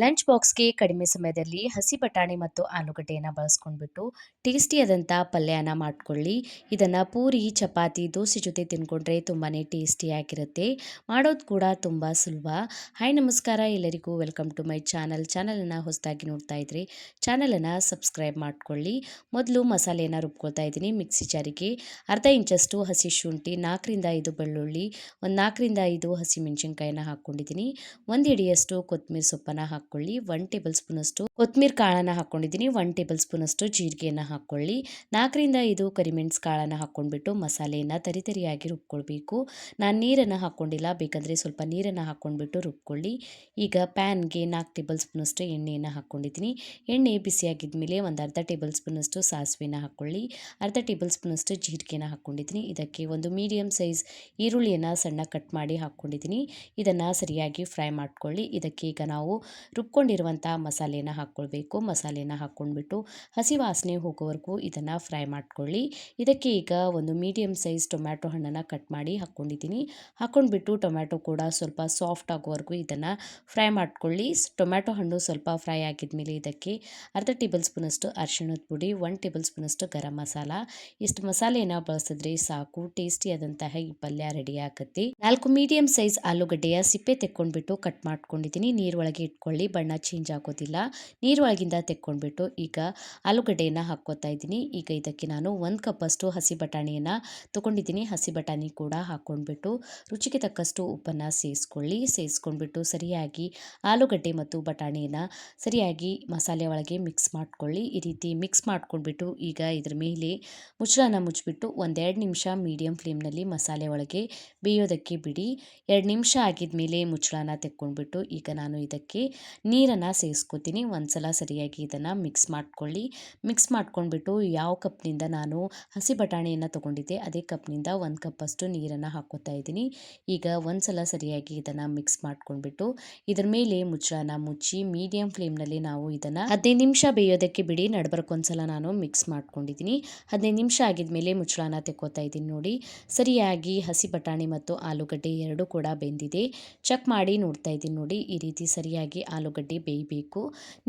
Lunch ಬಾಕ್ಸ್ಗೆ ಕಡಿಮೆ ಸಮಯದಲ್ಲಿ ಹಸಿ ಬಟಾಣಿ ಮತ್ತು ಆಲೂಗಡ್ಡೆಯನ್ನು ಬಳಸ್ಕೊಂಡ್ಬಿಟ್ಟು ಟೇಸ್ಟಿಯಾದಂಥ ಪಲ್ಯನ ಮಾಡ್ಕೊಳ್ಳಿ. ಇದನ್ನು ಪೂರಿ, ಚಪಾತಿ, ದೋಸೆ ಜೊತೆ ತಿನ್ಕೊಂಡ್ರೆ ತುಂಬಾ ಟೇಸ್ಟಿಯಾಗಿರುತ್ತೆ ಮಾಡೋದು ಕೂಡ ತುಂಬ ಸುಲಭ. ಹಾಯ್, ನಮಸ್ಕಾರ. ಎಲ್ಲರಿಗೂ ವೆಲ್ಕಮ್ ಟು ಮೈ ಚಾನಲ್. ಚಾನಲನ್ನು ಹೊಸದಾಗಿ ನೋಡ್ತಾ ಇದ್ರಿ ಚಾನಲನ್ನು ಸಬ್ಸ್ಕ್ರೈಬ್ ಮಾಡ್ಕೊಳ್ಳಿ. ಮೊದಲು ಮಸಾಲೆಯನ್ನು ರುಬ್ಕೊಳ್ತಾ ಇದ್ದೀನಿ ಮಿಕ್ಸಿ ಜಾರಿಗೆ. ಅರ್ಧ ಇಂಚಷ್ಟು ಹಸಿ ಶುಂಠಿ, ನಾಲ್ಕರಿಂದ ಐದು ಬೆಳ್ಳುಳ್ಳಿ, ಒಂದು ನಾಲ್ಕರಿಂದ ಐದು ಹಸಿ ಮೆಣಸಿನ್ಕಾಯಿನ ಹಾಕ್ಕೊಂಡಿದ್ದೀನಿ. ಒಂದು ಹಿಡಿಯಷ್ಟು ಕೊತ್ತಂಬರಿ ಸೊಪ್ಪನ್ನು ಹಾಕ್ಕೊಳ್ಳಿ ಒನ್ ಟೇಬಲ್ ಸ್ಪೂನಷ್ಟು ಕೊತ್ತಂಬರಿ ಕಾಳನ್ನು ಹಾಕ್ಕೊಂಡಿದ್ದೀನಿ ಒನ್ ಟೇಬಲ್ ಸ್ಪೂನಷ್ಟು ಜೀರಿಗೆಯನ್ನು ಹಾಕ್ಕೊಳ್ಳಿ ನಾಲ್ಕರಿಂದ ಐದು ಕರಿಮೆಣ್ಸು ಕಾಳನ್ನು ಹಾಕ್ಕೊಂಡ್ಬಿಟ್ಟು ಮಸಾಲೆಯನ್ನು ತರಿತರಿಯಾಗಿ ರುಬ್ಕೊಳ್ಬೇಕು. ನಾನು ನೀರನ್ನು ಹಾಕ್ಕೊಂಡಿಲ್ಲ ಬೇಕಂದರೆ ಸ್ವಲ್ಪ ನೀರನ್ನು ಹಾಕ್ಕೊಂಡ್ಬಿಟ್ಟು ರುಬ್ಕೊಳ್ಳಿ. ಈಗ ಪ್ಯಾನ್ಗೆ ನಾಲ್ಕು ಟೇಬಲ್ ಸ್ಪೂನಷ್ಟು ಎಣ್ಣೆಯನ್ನು ಹಾಕ್ಕೊಂಡಿದ್ದೀನಿ ಎಣ್ಣೆ ಬಿಸಿಯಾಗಿದ್ದ ಮೇಲೆ ಒಂದು ಅರ್ಧ ಟೇಬಲ್ ಸ್ಪೂನಷ್ಟು ಸಾಸಿವೆನ ಹಾಕ್ಕೊಳ್ಳಿ ಅರ್ಧ ಟೇಬಲ್ ಸ್ಪೂನಷ್ಟು ಜೀರಿಗೆನ ಹಾಕ್ಕೊಂಡಿದ್ದೀನಿ ಇದಕ್ಕೆ ಒಂದು ಮೀಡಿಯಮ್ ಸೈಜ್ ಈರುಳ್ಳಿಯನ್ನು ಸಣ್ಣ ಕಟ್ ಮಾಡಿ ಹಾಕ್ಕೊಂಡಿದ್ದೀನಿ ಇದನ್ನು ಸರಿಯಾಗಿ ಫ್ರೈ ಮಾಡ್ಕೊಳ್ಳಿ. ಇದಕ್ಕೆ ಈಗ ನಾವು ರುಬ್ಕೊಂಡಿರುವಂಥ ಮಸಾಲೆಯನ್ನು ಮಸಾಲೆನ ಹಾಕ್ಕೊಳ್ಬೇಕು, ಮಸಾಲೆನ ಹಾಕ್ಕೊಂಡ್ಬಿಟ್ಟು ಹಸಿ ವಾಸನೆ ಹೋಗೋವರೆಗೂ ಇದನ್ನು ಫ್ರೈ ಮಾಡ್ಕೊಳ್ಳಿ. ಇದಕ್ಕೆ ಈಗ ಒಂದು ಮೀಡಿಯಮ್ ಸೈಜ್ ಟೊಮ್ಯಾಟೊ ಹಣ್ಣನ್ನು ಕಟ್ ಮಾಡಿ ಹಾಕ್ಕೊಂಡಿದ್ದೀನಿ. ಹಾಕ್ಕೊಂಡ್ಬಿಟ್ಟು ಟೊಮ್ಯಾಟೊ ಕೂಡ ಸ್ವಲ್ಪ ಸಾಫ್ಟ್ ಆಗೋವರೆಗೂ ಇದನ್ನು ಫ್ರೈ ಮಾಡ್ಕೊಳ್ಳಿ. ಟೊಮ್ಯಾಟೊ ಹಣ್ಣು ಸ್ವಲ್ಪ ಫ್ರೈ ಆಗಿದ್ಮೇಲೆ ಇದಕ್ಕೆ ಅರ್ಧ ಟೇಬಲ್ ಸ್ಪೂನಷ್ಟು ಅರಿಶಿಣದ ಪುಡಿ, ಒನ್ ಟೇಬಲ್ ಸ್ಪೂನಷ್ಟು ಗರಂ ಮಸಾಲ. ಇಷ್ಟು ಮಸಾಲೆನ ಬಳಸಿದ್ರೆ ಸಾಕು ಟೇಸ್ಟಿಯಾದಂತಹ ಈ ಪಲ್ಯ ರೆಡಿ ಆಗುತ್ತೆ. ನಾಲ್ಕು ಮೀಡಿಯಂ ಸೈಜ್ ಆಲೂಗಡ್ಡೆಯ ಸಿಪ್ಪೆ ತೆಕ್ಕೊಂಡ್ಬಿಟ್ಟು ಕಟ್ ಮಾಡ್ಕೊಂಡಿದ್ದೀನಿ. ನೀರೊಳಗೆ ಇಟ್ಕೊಳ್ಳಿ, ಬಣ್ಣ ಚೇಂಜ್ ಆಗೋದಿಲ್ಲ. ನೀರೊಳಗಿಂದ ತೆಕ್ಕೊಂಡ್ಬಿಟ್ಟು ಈಗ ಆಲೂಗಡ್ಡೆಯನ್ನು ಹಾಕ್ಕೋತಾ ಇದ್ದೀನಿ. ಈಗ ಇದಕ್ಕೆ ನಾನು ಒಂದು ಕಪ್ಪಷ್ಟು ಹಸಿ ಬಟಾಣಿಯನ್ನು ತೊಗೊಂಡಿದ್ದೀನಿ. ಹಸಿ ಬಟಾಣಿ ಕೂಡ ಹಾಕ್ಕೊಂಡ್ಬಿಟ್ಟು ರುಚಿಗೆ ತಕ್ಕಷ್ಟು ಉಪ್ಪನ್ನು ಸೇರಿಸ್ಕೊಳ್ಳಿ ಸೇರಿಸ್ಕೊಂಡ್ಬಿಟ್ಟು ಸರಿಯಾಗಿ ಆಲೂಗಡ್ಡೆ ಮತ್ತು ಬಟಾಣಿಯನ್ನು ಸರಿಯಾಗಿ ಮಸಾಲೆ ಒಳಗೆ ಮಿಕ್ಸ್ ಮಾಡ್ಕೊಳ್ಳಿ. ಈ ರೀತಿ ಮಿಕ್ಸ್ ಮಾಡ್ಕೊಂಡ್ಬಿಟ್ಟು ಈಗ ಇದ್ರ ಮೇಲೆ ಮುಚ್ಚಳನ ಮುಚ್ಚಿಬಿಟ್ಟು ಒಂದೆರಡು ನಿಮಿಷ ಮೀಡಿಯಂ ಫ್ಲೇಮ್ನಲ್ಲಿ ಮಸಾಲೆ ಒಳಗೆ ಬೇಯೋದಕ್ಕೆ ಬಿಡಿ. ಎರಡು ನಿಮಿಷ ಆಗಿದ ಮೇಲೆ ಮುಚ್ಚಳನ ತೆಕ್ಕೊಂಡ್ಬಿಟ್ಟು ಈಗ ನಾನು ಇದಕ್ಕೆ ನೀರನ್ನು ಸೇರಿಸ್ಕೊತೀನಿ ಒಂದ್ಸಲ ಸರಿಯಾಗಿ ಇದನ್ನು ಮಿಕ್ಸ್ ಮಾಡ್ಕೊಳ್ಳಿ. ಮಿಕ್ಸ್ ಮಾಡ್ಕೊಂಡ್ಬಿಟ್ಟು ಯಾವ ಕಪ್ನಿಂದ ನಾನು ಹಸಿ ಬಟಾಣಿಯನ್ನು ತೊಗೊಂಡಿದ್ದೆ, ಅದೇ ಕಪ್ನಿಂದ ಒಂದು ಕಪ್ಪಷ್ಟು ನೀರನ್ನು ಹಾಕೋತಾ ಇದ್ದೀನಿ. ಈಗ ಒಂದು ಸಲ ಸರಿಯಾಗಿ ಇದನ್ನು ಮಿಕ್ಸ್ ಮಾಡ್ಕೊಂಡ್ಬಿಟ್ಟು ಇದ್ರ ಮೇಲೆ ಮುಚ್ಚಳನ ಮುಚ್ಚಿ ಮೀಡಿಯಂ ಫ್ಲೇಮ್ನಲ್ಲಿ ನಾವು ಇದನ್ನು ಹದಿನೈದು ನಿಮಿಷ ಬೇಯೋದಕ್ಕೆ ಬಿಡಿ. ನಡ್ಬರ್ಕೊಂದ್ಸಲ ನಾನು ಮಿಕ್ಸ್ ಮಾಡ್ಕೊಂಡಿದ್ದೀನಿ. ಹದಿನೈದು ನಿಮಿಷ ಆಗಿದ್ಮೇಲೆ ಮುಚ್ಚಳನ ತೆಕ್ಕೋತಾ ಇದ್ದೀನಿ ನೋಡಿ. ಸರಿಯಾಗಿ ಹಸಿ ಬಟಾಣಿ ಮತ್ತು ಆಲೂಗಡ್ಡೆ ಎರಡೂ ಕೂಡ ಬೆಂದಿದೆ. ಚೆಕ್ ಮಾಡಿ ನೋಡ್ತಾ ಇದ್ದೀನಿ ನೋಡಿ ಈ ರೀತಿ ಸರಿಯಾಗಿ ಆಲೂಗಡ್ಡೆ ಬೇಯಬೇಕು.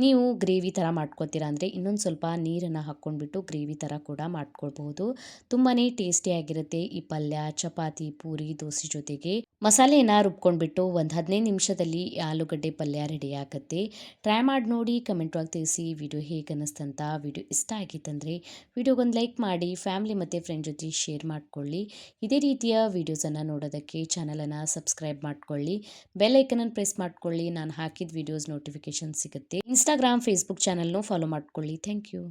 ನೀವು ಗ್ರೇವಿ ಥರ ಮಾಡ್ಕೊತೀರಾ ಅಂದರೆ ಇನ್ನೊಂದು ಸ್ವಲ್ಪ ನೀರನ್ನು ಹಾಕ್ಕೊಂಡ್ಬಿಟ್ಟು ಗ್ರೇವಿ ಥರ ಕೂಡ ಮಾಡ್ಕೊಳ್ಬಹುದು. ತುಂಬಾ ಟೇಸ್ಟಿಯಾಗಿರುತ್ತೆ ಈ ಪಲ್ಯ, ಚಪಾತಿ, ಪೂರಿ, ದೋಸೆ ಜೊತೆಗೆ. ಮಸಾಲೆನ ರುಬ್ಕೊಂಡ್ಬಿಟ್ಟು ಒಂದು ಹದಿನೈದು ನಿಮಿಷದಲ್ಲಿ ಆಲೂಗಡ್ಡೆ ಪಲ್ಯ ರೆಡಿ ಆಗುತ್ತೆ. ಟ್ರೈ ಮಾಡಿ ನೋಡಿ ಕಮೆಂಟ್ ಒಳಗೆ ತಿಳಿಸಿ ವಿಡಿಯೋ ಹೇಗೆ ಅನ್ನಿಸ್ತಂತ ವಿಡಿಯೋ ಇಷ್ಟ ಆಗಿತ್ತಂದರೆ ವಿಡಿಯೋಗೊಂದು ಲೈಕ್ ಮಾಡಿ ಫ್ಯಾಮಿಲಿ ಮತ್ತು ಫ್ರೆಂಡ್ ಜೊತೆ ಶೇರ್ ಮಾಡ್ಕೊಳ್ಳಿ. ಇದೇ ರೀತಿಯ ವೀಡಿಯೋಸನ್ನು ನೋಡೋದಕ್ಕೆ ಚಾನಲನ್ನು ಸಬ್ಸ್ಕ್ರೈಬ್ ಮಾಡ್ಕೊಳ್ಳಿ. ಬೆಲ್ ಐಕನನ್ನು ಪ್ರೆಸ್ ಮಾಡ್ಕೊಳ್ಳಿ. ನಾನು ಹಾಕಿದ ವಿಡಿಯೋಸ್ ನೋಟಿಫಿಕೇಶನ್ ಸಿಗುತ್ತೆ. ಇನ್ಸ್ಟಾಗ್ರಾಮ್ ಫೇಸ್ಬುಕ್ ಚಾನಲ್ನು ಫಾಲೋ ಮಾಡ್ಕೊಳ್ಳಿ. Thank you